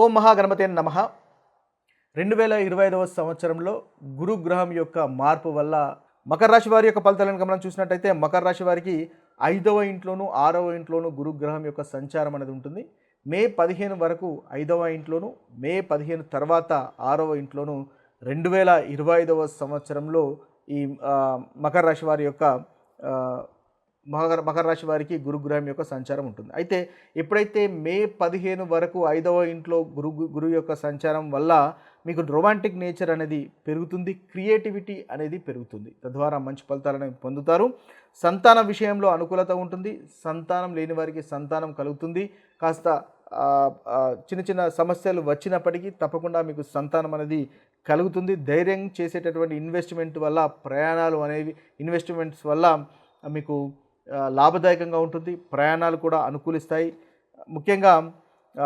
ఓం మహాగణపతి నమ. రెండు వేల ఇరవై ఐదవ సంవత్సరంలో గురుగ్రహం యొక్క మార్పు వల్ల మకర రాశి వారి యొక్క ఫలితాలను గమనం చూసినట్టయితే మకర రాశి వారికి ఐదవ ఇంట్లోనూ ఆరవ ఇంట్లోనూ గురుగ్రహం యొక్క సంచారం అనేది ఉంటుంది. మే పదిహేను వరకు ఐదవ ఇంట్లోనూ మే పదిహేను తర్వాత ఆరవ ఇంట్లోనూ రెండు వేల ఇరవై ఐదవ సంవత్సరంలో ఈ మకర రాశి వారి యొక్క మకర మకర రాశి వారికి గురుగ్రహం యొక్క సంచారం ఉంటుంది. అయితే ఎప్పుడైతే మే పదిహేను వరకు ఐదవ ఇంట్లో గురు గురువు యొక్క సంచారం వల్ల మీకు రొమాంటిక్ నేచర్ అనేది పెరుగుతుంది క్రియేటివిటీ అనేది పెరుగుతుంది. తద్వారా మంచి ఫలితాలను పొందుతారు. సంతాన విషయంలో అనుకూలత ఉంటుంది. సంతానం లేని వారికి సంతానం కలుగుతుంది. కాస్త చిన్న చిన్న సమస్యలు వచ్చినప్పటికీ తప్పకుండా మీకు సంతానం అనేది కలుగుతుంది. ధైర్యం చేసేటటువంటి ఇన్వెస్ట్మెంట్ వల్ల ప్రయాణాలు అనేవి ఇన్వెస్ట్మెంట్స్ వల్ల మీకు లాభదాయకంగా ఉంటుంది ప్రయాణాలు కూడా అనుకూలిస్తాయి. ముఖ్యంగా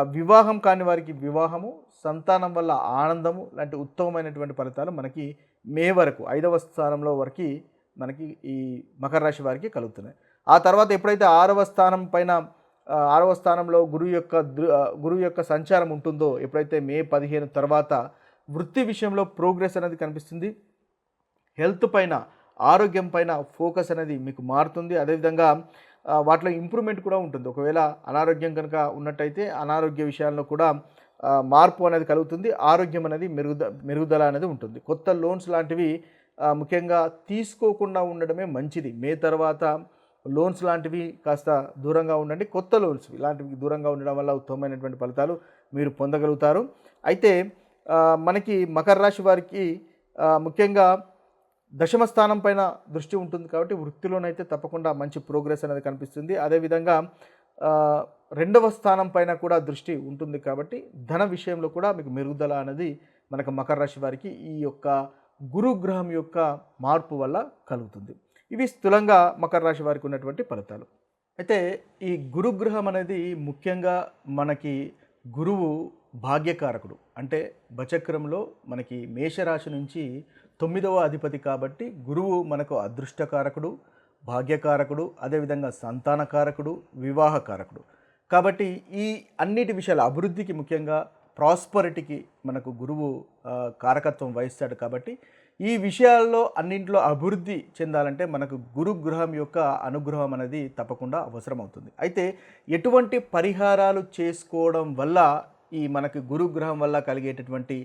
వివాహం కాని వారికి వివాహము సంతానం వల్ల ఆనందము లాంటి ఉత్తమమైనటువంటి ఫలితాలు మనకి మే వరకు ఐదవ స్థానంలో వరకు మనకి ఈ మకర రాశి వారికి కలుగుతున్నాయి. ఆ తర్వాత ఎప్పుడైతే ఆరవ స్థానం పైన ఆరవ స్థానంలో గురువు యొక్క దృ- గురువు యొక్క సంచారం ఉంటుందో ఎప్పుడైతే మే పదిహేను తర్వాత వృత్తి విషయంలో ప్రోగ్రెస్ అనేది కనిపిస్తుంది. హెల్త్ పైన ఆరోగ్యం పైన ఫోకస్ అనేది మీకు మారుతుంది. అదేవిధంగా వాటిలో ఇంప్రూవ్మెంట్ కూడా ఉంటుంది. ఒకవేళ అనారోగ్యం కనుక ఉన్నట్టయితే అనారోగ్య విషయాల్లో కూడా మార్పు అనేది కలుగుతుంది. ఆరోగ్యం అనేది మెరుగుద మెరుగుదల అనేది ఉంటుంది. కొత్త లోన్స్ లాంటివి ముఖ్యంగా తీసుకోకుండా ఉండడమే మంచిది. మే తర్వాత లోన్స్ లాంటివి కాస్త దూరంగా ఉండండి. కొత్త లోన్స్ ఇలాంటివి దూరంగా ఉండడం వల్ల ఉత్తమమైనటువంటి ఫలితాలు మీరు పొందగలుగుతారు. అయితే మనకి మకర రాశి వారికి ముఖ్యంగా దశమ స్థానం పైన దృష్టి ఉంటుంది కాబట్టి వృత్తిలోనైతే తప్పకుండా మంచి ప్రోగ్రెస్ అనేది కనిపిస్తుంది. అదేవిధంగా రెండవ స్థానం పైన కూడా దృష్టి ఉంటుంది కాబట్టి ధన విషయంలో కూడా మీకు మెరుగుదల అనేది మనకు మకర రాశి వారికి ఈ యొక్క గురుగ్రహం యొక్క మార్పు వల్ల కలుగుతుంది. ఇవి స్థూలంగా మకర రాశి వారికి ఉన్నటువంటి ఫలితాలు. అయితే ఈ గురుగ్రహం అనేది ముఖ్యంగా మనకి గురువు భాగ్యకారకుడు. అంటే బచక్రంలో మనకి మేషరాశి నుంచి తొమ్మిదవ అధిపతి కాబట్టి గురువు మనకు అదృష్టకారకుడు భాగ్యకారకుడు అదేవిధంగా సంతానకారకుడు వివాహకారకుడు. కాబట్టి ఈ అన్నిటి విషయాల అభివృద్ధికి ముఖ్యంగా ప్రాస్పరిటీకి మనకు గురువు కారకత్వం వహిస్తాడు కాబట్టి ఈ విషయాల్లో అన్నింటిలో అభివృద్ధి చెందాలంటే మనకు గురుగ్రహం యొక్క అనుగ్రహం అనేది తప్పకుండా అవసరం అవుతుంది అయితే ఎటువంటి పరిహారాలు చేసుకోవడం వల్ల ఈ మనకు గురుగ్రహం వల్ల కలిగేటటువంటి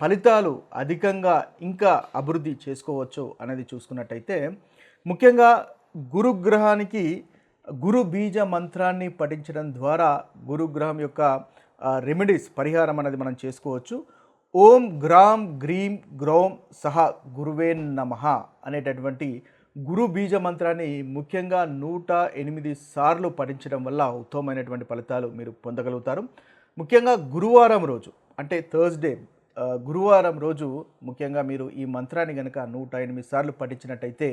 ఫలితాలు అధికంగా ఇంకా అభివృద్ధి చేసుకోవచ్చు అనేది చూసుకున్నట్టయితే ముఖ్యంగా గురుగ్రహానికి గురు బీజ మంత్రాన్ని పఠించడం ద్వారా గురుగ్రహం యొక్క రెమెడీస్ పరిహారం అనేది మనం చేసుకోవచ్చు. ఓం గ్రాం గ్రీం గ్రౌం సహ గురువే నమ అనేటటువంటి గురు బీజ మంత్రాన్ని ముఖ్యంగా నూట ఎనిమిది సార్లు పఠించడం వల్ల ఉత్తమమైనటువంటి ఫలితాలు మీరు పొందగలుగుతారు. ముఖ్యంగా గురువారం రోజు అంటే థర్స్డే గురువారం రోజు ముఖ్యంగా మీరు ఈ మంత్రాన్ని కనుక నూట ఎనిమిది సార్లు పఠించినట్టయితే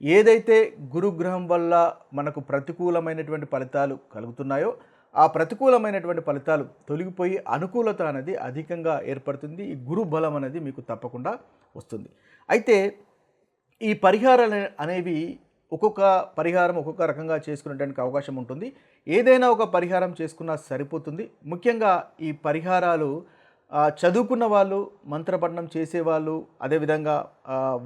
ఏదైతే గురుగ్రహం వల్ల మనకు ప్రతికూలమైనటువంటి ఫలితాలు కలుగుతున్నాయో ఆ ప్రతికూలమైనటువంటి ఫలితాలు తొలగిపోయి అనుకూలత అనేది అధికంగా ఏర్పడుతుంది. ఈ గురు బలం అనేది మీకు తప్పకుండా వస్తుంది. అయితే ఈ పరిహారాలు అనేవి ఒక్కొక్క పరిహారం ఒక్కొక్క రకంగా చేసుకునేటానికి అవకాశం ఉంటుంది. ఏదైనా ఒక పరిహారం చేసుకున్నా సరిపోతుంది. ముఖ్యంగా ఈ పరిహారాలు చదువుకున్న వాళ్ళు మంత్రపఠనం చేసేవాళ్ళు అదేవిధంగా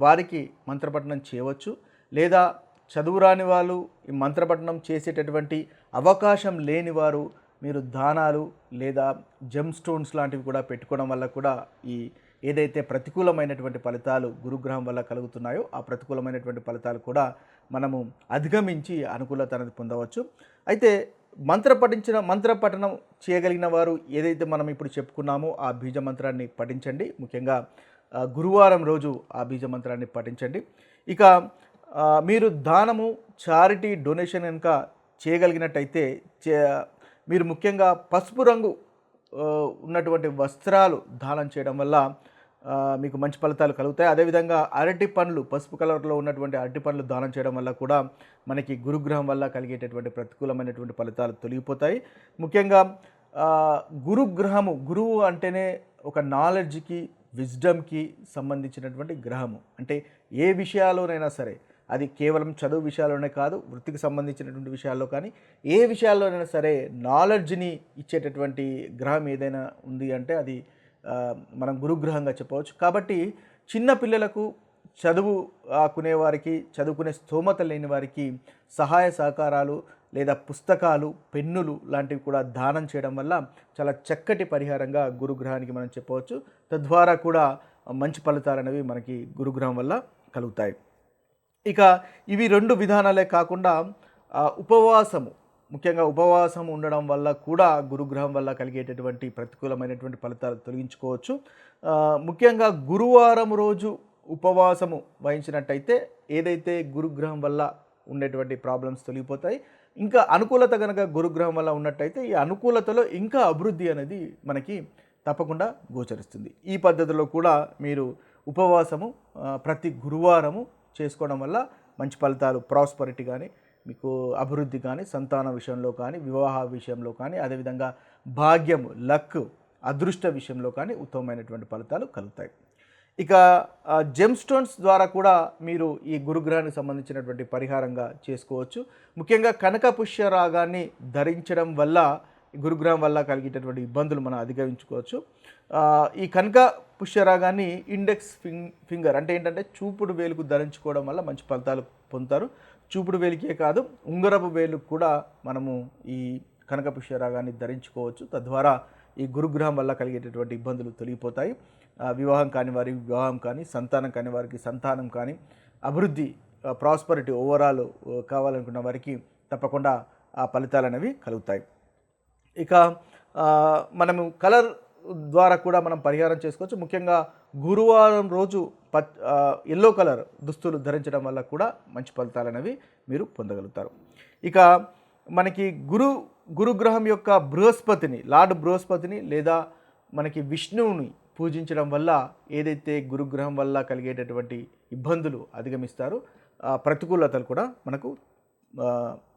వారికి మంత్రపఠనం చేయవచ్చు. లేదా చదువురాని వాళ్ళు ఈ మంత్రపఠనం చేసేటటువంటి అవకాశం లేని వారు మీరు దానాలు లేదా జెమ్ స్టోన్స్ లాంటివి కూడా పెట్టుకోవడం వల్ల కూడా ఈ ఏదైతే ప్రతికూలమైనటువంటి ఫలితాలు గురుగ్రహం వల్ల కలుగుతున్నాయో ఆ ప్రతికూలమైనటువంటి ఫలితాలు కూడా మనము అధిగమించి అనుకూలత అనేది పొందవచ్చు. అయితే మంత్ర పఠించిన మంత్ర పఠనం చేయగలిగిన వారు ఏదైతే మనం ఇప్పుడు చెప్పుకున్నామో ఆ బీజ మంత్రాన్ని పఠించండి. ముఖ్యంగా గురువారం రోజు ఆ బీజ మంత్రాన్ని పఠించండి. ఇక మీరు దానము చారిటీ డొనేషన్ కనుక చేయగలిగినట్టయితే చే మీరు ముఖ్యంగా పసుపు రంగు ఉన్నటువంటి వస్త్రాలు దానం చేయడం వల్ల మీకు మంచి ఫలితాలు కలుగుతాయి. అదేవిధంగా అరటి పండ్లు పసుపు కలర్లో ఉన్నటువంటి అరటి పండ్లు దానం చేయడం వల్ల కూడా మనకి గురుగ్రహం వల్ల కలిగేటటువంటి ప్రతికూలమైనటువంటి ఫలితాలు తొలగిపోతాయి. ముఖ్యంగా గురుగ్రహము గురువు అంటేనే ఒక నాలెడ్జ్కి విజ్డమ్కి సంబంధించినటువంటి గ్రహము. అంటే ఏ విషయాల్లోనైనా సరే అది కేవలం చదువు విషయాల్లోనే కాదు వృత్తికి సంబంధించినటువంటి విషయాల్లో కానీ ఏ విషయాల్లోనైనా సరే నాలెడ్జ్ని ఇచ్చేటటువంటి గ్రహం ఏదైనా ఉంది అంటే అది మనం గురుగ్రహంగా చెప్పవచ్చు. కాబట్టి చిన్న పిల్లలకు చదువు ఆకునే వారికి చదువుకునే స్తోమత లేని వారికి సహాయ సహకారాలు లేదా పుస్తకాలు పెన్నులు లాంటివి కూడా దానం చేయడం వల్ల చాలా చక్కటి పరిహారంగా గురుగ్రహానికి మనం చెప్పవచ్చు. తద్వారా కూడా మంచి ఫలితాలు అనేవి మనకి గురుగ్రహం వల్ల కలుగుతాయి. ఇక ఇవి రెండు విధానాలే కాకుండా ఉపవాసము. ముఖ్యంగా ఉపవాసం ఉండడం వల్ల కూడా గురుగ్రహం వల్ల కలిగేటటువంటి ప్రతికూలమైనటువంటి ఫలితాలు తొలగించుకోవచ్చు. ముఖ్యంగా గురువారం రోజు ఉపవాసము వహించినట్టయితే ఏదైతే గురుగ్రహం వల్ల ఉండేటువంటి ప్రాబ్లమ్స్ తొలగిపోతాయి ఇంకా అనుకూలత కనుక గురుగ్రహం వల్ల ఉన్నట్టయితే ఈ అనుకూలతలో ఇంకా అభివృద్ధి అనేది మనకి తప్పకుండా గోచరిస్తుంది. ఈ పద్ధతిలో కూడా మీరు ఉపవాసము ప్రతి గురువారము చేసుకోవడం వల్ల మంచి ఫలితాలు ప్రాస్పరిటీ కానీ మీకు అభివృద్ధి కానీ సంతాన విషయంలో కానీ వివాహ విషయంలో కానీ అదేవిధంగా భాగ్యము లక్ అదృష్ట విషయంలో కానీ ఉత్తమమైనటువంటి ఫలితాలు కలుగుతాయి. ఇక జెమ్ స్టోన్స్ ద్వారా కూడా మీరు ఈ గురుగ్రహానికి సంబంధించినటువంటి పరిహారంగా చేసుకోవచ్చు. ముఖ్యంగా కనక పుష్య రాగాన్ని ధరించడం వల్ల గురుగ్రహం వల్ల కలిగేటటువంటి ఇబ్బందులు మనం అధిగమించుకోవచ్చు. ఈ కనక పుష్యరాగాన్ని ఇండెక్స్ ఫింగ్ ఫింగర్ అంటే ఏంటంటే చూపుడు వేలుకు ధరించుకోవడం వల్ల మంచి ఫలితాలు పొందుతారు. చూపుడు వేలికే కాదు ఉంగరపు వేలుకు కూడా మనము ఈ కనకపుష్య పుష్యరాగాన్ని ధరించుకోవచ్చు. తద్వారా ఈ గురుగ్రహం వల్ల కలిగేటటువంటి ఇబ్బందులు తొలగిపోతాయి. వివాహం కాని వారి వివాహం కానీ సంతానం కాని వారికి సంతానం కానీ అభివృద్ధి ప్రాస్పరిటీ ఓవరాల్ కావాలనుకున్న వారికి తప్పకుండా ఆ ఫలితాలు అనేవి కలుగుతాయి. ఇక మనము కలర్ ద్వారా కూడా మనం పరిహారం చేసుకోవచ్చు. ముఖ్యంగా గురువారం రోజు పత్ ఎల్లో కలర్ దుస్తులు ధరించడం వల్ల కూడా మంచి ఫలితాలు అనేవి మీరు పొందగలుగుతారు. ఇక మనకి గురు గురుగ్రహం యొక్క బృహస్పతిని లార్డ్ బృహస్పతిని లేదా మనకి విష్ణువుని పూజించడం వల్ల ఏదైతే గురుగ్రహం వల్ల కలిగేటటువంటి ఇబ్బందులు అధిగమిస్తారో ఆ ప్రతికూలతలు కూడా మనకు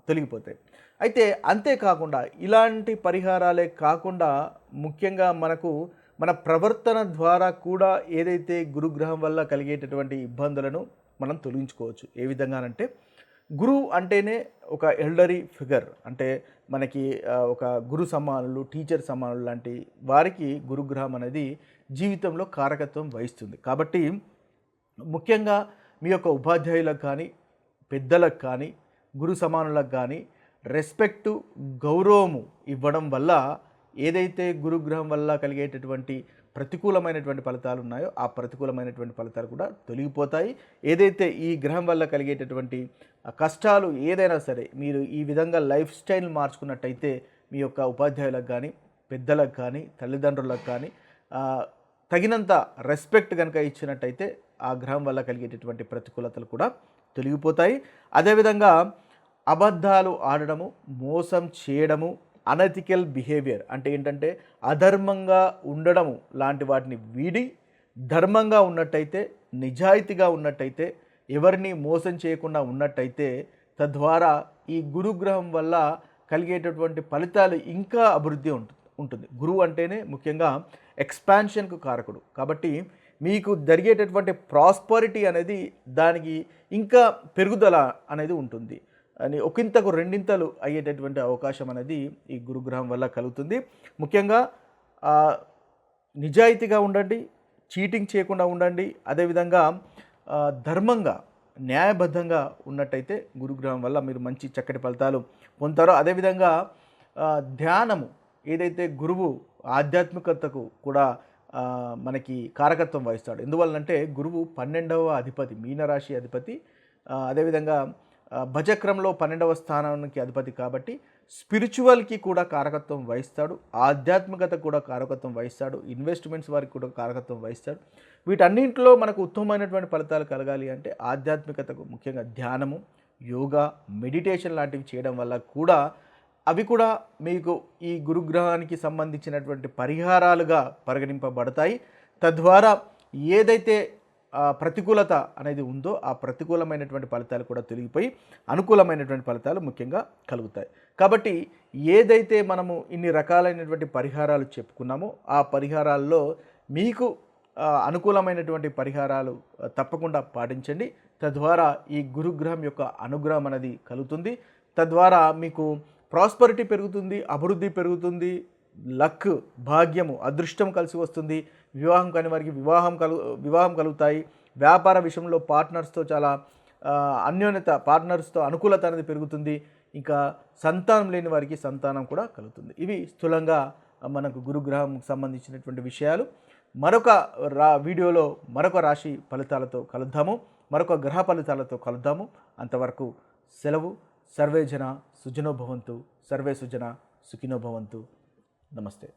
తొలగిపోతాయి. అయితే అంతేకాకుండా ఇలాంటి పరిహారాలే కాకుండా ముఖ్యంగా మనకు మన ప్రవర్తన ద్వారా కూడా ఏదైతే గురుగ్రహం వల్ల కలిగేటటువంటి ఇబ్బందులను మనం తొలగించుకోవచ్చు. ఏ విధంగానంటే గురువు అంటేనే ఒక ఎల్డరీ ఫిగర్. అంటే మనకి ఒక గురు సమానులు టీచర్ సమానులు లాంటి వారికి గురుగ్రహం అనేది జీవితంలో కారకత్వం వహిస్తుంది. కాబట్టి ముఖ్యంగా మీ యొక్క ఉపాధ్యాయులకు కానీ పెద్దలకు కానీ గురు సమానులకు కానీ రెస్పెక్టు గౌరవము ఇవ్వడం వల్ల ఏదైతే గురుగ్రహం వల్ల కలిగేటటువంటి ప్రతికూలమైనటువంటి ఫలితాలు ఉన్నాయో ఆ ప్రతికూలమైనటువంటి ఫలితాలు కూడా తొలగిపోతాయి. ఏదైతే ఈ గ్రహం వల్ల కలిగేటటువంటి కష్టాలు ఏదైనా సరే మీరు ఈ విధంగా లైఫ్ స్టైల్ మార్చుకున్నట్టయితే మీ యొక్క ఉపాధ్యాయులకు కానీ పెద్దలకు కానీ తల్లిదండ్రులకు కానీ తగినంత రెస్పెక్ట్ కనుక ఇచ్చినట్టయితే ఆ గ్రహం వల్ల కలిగేటటువంటి ప్రతికూలతలు కూడా తొలగిపోతాయి. అదేవిధంగా అబద్ధాలు ఆడడము మోసం చేయడము అనథికల్ బిహేవియర్ అంటే ఏంటంటే అధర్మంగా ఉండడం లాంటి వాటిని వీడి ధర్మంగా ఉన్నట్టయితే నిజాయితీగా ఉన్నట్టయితే ఎవరిని మోసం చేయకుండా ఉన్నట్టయితే తద్వారా ఈ గురుగ్రహం వల్ల కలిగేటటువంటి ఫలితాలు ఇంకా అభివృద్ధి ఉంటుంది ఉంటుంది. గురువు అంటేనే ముఖ్యంగా ఎక్స్పాన్షన్కు కారకుడు. కాబట్టి మీకు జరిగేటటువంటి ప్రాస్పరిటీ అనేది దానికి ఇంకా పెరుగుదల అనేది ఉంటుంది. అని ఒకంతకు రెండింతలు అయ్యేటటువంటి అవకాశం అనేది ఈ గురుగ్రహం వల్ల కలుగుతుంది. ముఖ్యంగా నిజాయితీగా ఉండండి చీటింగ్ చేయకుండా ఉండండి. అదేవిధంగా ధర్మంగా న్యాయబద్ధంగా ఉన్నట్టయితే గురుగ్రహం వల్ల మీరు మంచి చక్కటి ఫలితాలు పొందుతారో. అదేవిధంగా ధ్యానము ఏదైతే గురువు ఆధ్యాత్మికతకు కూడా మనకి కారకత్వం వహిస్తాడు. ఎందువల్లంటే గురువు పన్నెండవ అధిపతి మీనరాశి అధిపతి. అదేవిధంగా భజక్రమంలో పన్నెండవ స్థానానికి అధిపతి కాబట్టి స్పిరిచువల్కి కూడా కారకత్వం వహిస్తాడు ఆధ్యాత్మికత కూడా కారకత్వం వహిస్తాడు ఇన్వెస్ట్మెంట్స్ వారికి కూడా కారకత్వం వహిస్తాడు. వీటన్నింటిలో మనకు ఉత్తమమైనటువంటి ఫలితాలు కలగాలి అంటే ఆధ్యాత్మికతకు ముఖ్యంగా ధ్యానము యోగా మెడిటేషన్ లాంటివి చేయడం వల్ల కూడా అవి కూడా మీకు ఈ గురుగ్రహానికి సంబంధించినటువంటి పరిహారాలుగా పరిగణింపబడతాయి. తద్వారా ఏదైతే ప్రతికూలత అనేది ఉందో ఆ ప్రతికూలమైనటువంటి ఫలితాలు కూడా తొలగిపోయి అనుకూలమైనటువంటి ఫలితాలు ముఖ్యంగా కలుగుతాయి. కాబట్టి ఏదైతే మనము ఇన్ని రకాలైనటువంటి పరిహారాలు చెప్పుకున్నామో ఆ పరిహారాల్లో మీకు అనుకూలమైనటువంటి పరిహారాలు తప్పకుండా పాటించండి. తద్వారా ఈ గురుగ్రహం యొక్క అనుగ్రహం అనేది కలుగుతుంది. తద్వారా మీకు ప్రాస్పరిటీ పెరుగుతుంది అభివృద్ధి పెరుగుతుంది లక్ భాగ్యము అదృష్టం కలిసి వస్తుంది. వివాహం కాని వారికి వివాహం కలు వివాహం కలుగుతాయి. వ్యాపార విషయంలో పార్ట్నర్స్తో చాలా అన్యోన్యత పార్ట్నర్స్తో అనుకూలత అనేది పెరుగుతుంది. ఇంకా సంతానం లేని వారికి సంతానం కూడా కలుగుతుంది. ఇవి స్థూలంగా మనకు గురుగ్రహం సంబంధించినటువంటి విషయాలు. మరొక రా వీడియోలో మరొక రాశి ఫలితాలతో కలుద్దాము. మరొక గ్రహ ఫలితాలతో కలుద్దాము. అంతవరకు సెలవు. సర్వే జన సర్వే సుజన సుఖినోభవంతు నమస్తే